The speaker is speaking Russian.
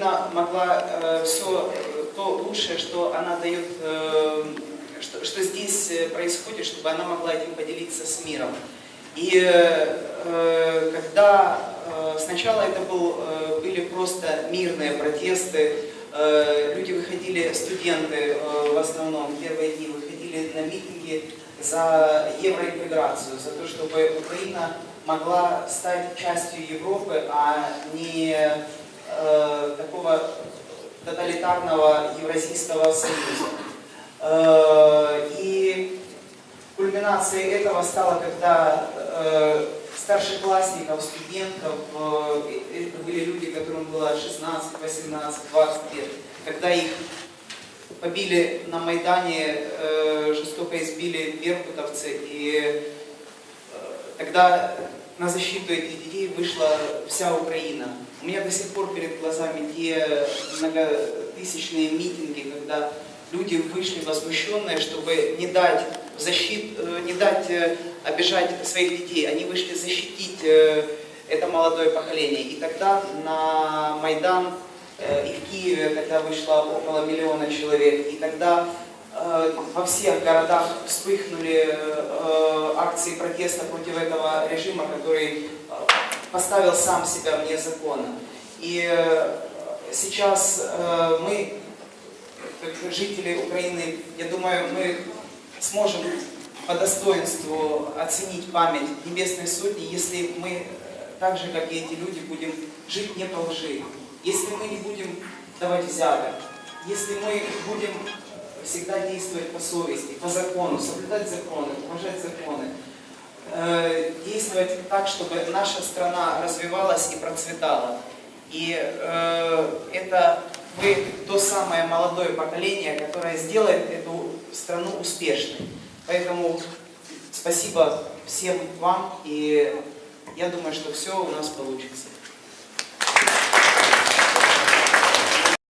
Украина могла э, все то лучшее, что она дает, э, что, что здесь э, происходит, чтобы она могла этим поделиться с миром. И э, когда э, сначала это был, э, были просто мирные протесты, э, люди выходили, студенты э, в основном, первые дни выходили на митинги за евроинтеграцию, за то, чтобы Украина могла стать частью Европы, а не э, тоталитарного Евразийского союза. Э, и кульминацией этого стало, когда э, старшеклассников, студентов, э, это были люди, которым было 16, 18, 20 лет, когда их побили на Майдане, жестоко избили беркутовцы, и тогда на защиту этих детей вышла вся Украина. У меня до сих пор перед глазами те многотысячные митинги, когда люди вышли возмущенные, чтобы не дать защит, э, не дать э, обижать своих детей. Они вышли защитить э, это молодое поколение. И тогда на Майдан и в Киеве, когда вышло около миллиона человек, и тогда во всех городах вспыхнули акции протеста против этого режима, который поставил сам себя вне закона. И сейчас мы, как жители Украины, я думаю, мы сможем по достоинству оценить память Небесной Сотни, если мы, так же, как и эти люди, будем жить не по лжи, если мы не будем давать взяток, если мы будем всегда действовать по совести, по закону, соблюдать законы, уважать законы, э, действовать так, чтобы наша страна развивалась и процветала. И э, это вы то самое молодое поколение, которое сделает эту страну успешной. Поэтому спасибо всем вам, и я думаю, что все у нас получится.